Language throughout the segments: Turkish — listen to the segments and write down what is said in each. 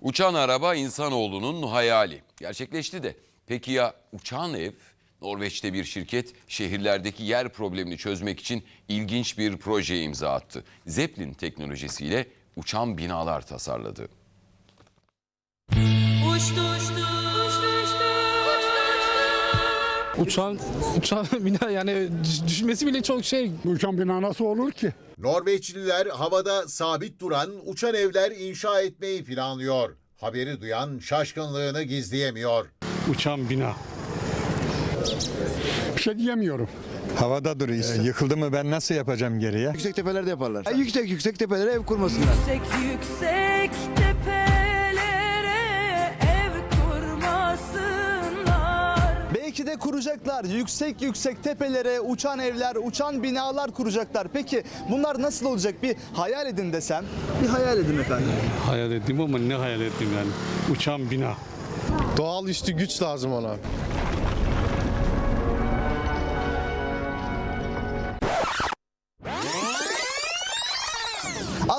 Uçan araba insanoğlunun hayali. Gerçekleşti de. Peki ya uçan ev? Norveç'te bir şirket şehirlerdeki yer problemini çözmek için ilginç bir projeye imza attı. Zeppelin teknolojisiyle uçan binalar tasarladı. Uçağın, uçağın bina yani düş- düşmesi bile çok şey. Uçan bina nasıl olur ki? Norveçliler havada sabit duran uçan evler inşa etmeyi planlıyor. Haberi duyan şaşkınlığını gizleyemiyor. Uçan bina. Bir şey diyemiyorum. Havada duruyor. Yıkıldı mı ben nasıl yapacağım geriye? Yüksek tepelerde yaparlar. Ha, Yüksek yüksek tepelere ev kurmasınlar. Yüksek yüksek tepelere kuracaklar. Yüksek yüksek tepelere uçan evler, uçan binalar kuracaklar. Peki bunlar nasıl olacak? Bir hayal edin desem. Bir hayal edin efendim. Hayal ettim ama ne hayal ettim yani. Uçan bina. Doğal üstü güç lazım ona.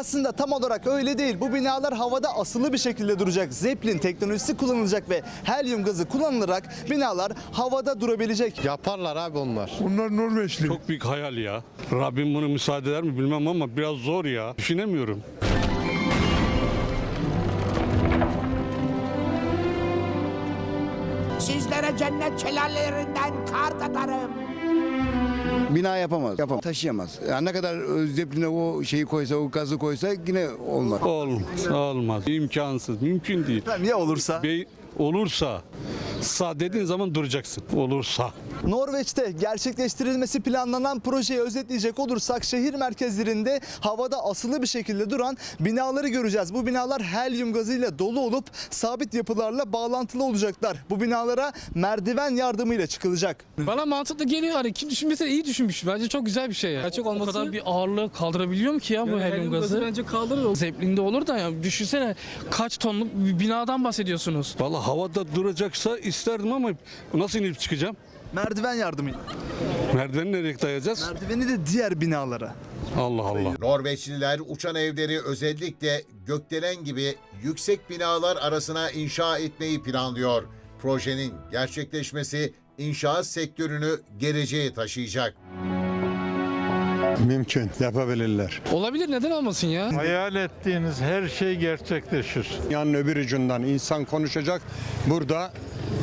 Aslında tam olarak öyle değil. Bu binalar havada asılı bir şekilde duracak. Zeppelin teknolojisi kullanılacak ve helyum gazı kullanılarak binalar havada durabilecek. Yaparlar abi onlar. Bunlar Norveçli. Çok büyük hayal ya. Rabbim bunu müsaade eder mi bilmem ama biraz zor ya. Düşünemiyorum. Sizlere cennet şelalelerinden kar katarım. Bina yapamaz. Yapamaz. Taşıyamaz. Yani ne kadar zepline o şeyi koysa, o gazı koysa yine olmaz. Olmaz, olmaz. İmkansız, mümkün değil. Efendim ya olursa? Bey olursa, sağ dediğin zaman duracaksın. Olursa. Norveç'te gerçekleştirilmesi planlanan projeyi özetleyecek olursak şehir merkezlerinde havada asılı bir şekilde duran binaları göreceğiz. Bu binalar helyum gazıyla dolu olup sabit yapılarla bağlantılı olacaklar. Bu binalara merdiven yardımıyla çıkılacak. Bana mantıklı geliyor hani kim düşünmese iyi düşünmüş. Bence çok güzel bir şey ya. Gerçek olması... O kadar bir ağırlığı kaldırabiliyor mu ki ya bu helyum gazı? Bence kaldırır. Zeppelin'de olur da ya düşünsene kaç tonluk bir binadan bahsediyorsunuz. Vallahi havada duracaksa isterdim ama nasıl inip çıkacağım? Merdiven yardımıyla. Merdiveni nereye dayayacağız? Merdiveni de diğer binalara. Allah Allah. Norveçliler uçan evleri özellikle gökdelen gibi yüksek binalar arasına inşa etmeyi planlıyor. Projenin gerçekleşmesi inşaat sektörünü geleceğe taşıyacak. Mümkün yapabilirler. Olabilir neden olmasın ya? Hayal ettiğiniz her şey gerçekleşir. Dünyanın öbür ucundan insan konuşacak. Burada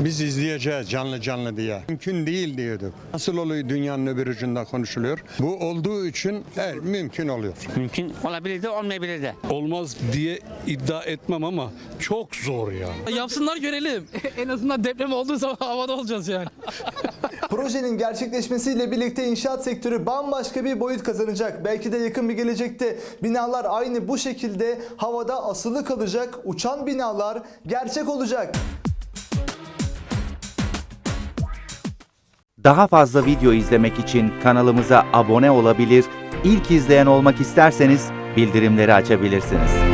biz izleyeceğiz canlı canlı diye. Mümkün değil diyorduk. Nasıl oluyor dünyanın öbür ucunda konuşuluyor? Bu olduğu için evet, mümkün oluyor. Mümkün olabilir de olmayabilir de. Olmaz diye iddia etmem ama çok zor ya. Yapsınlar görelim. en azından deprem olduğu zaman havada olacağız yani. Projenin gerçekleşmesiyle birlikte inşaat sektörü bambaşka bir boyut kazanacak. Belki de yakın bir gelecekte binalar aynı bu şekilde havada asılı kalacak. Uçan binalar gerçek olacak. Daha fazla video izlemek için kanalımıza abone olabilir, ilk izleyen olmak isterseniz bildirimleri açabilirsiniz.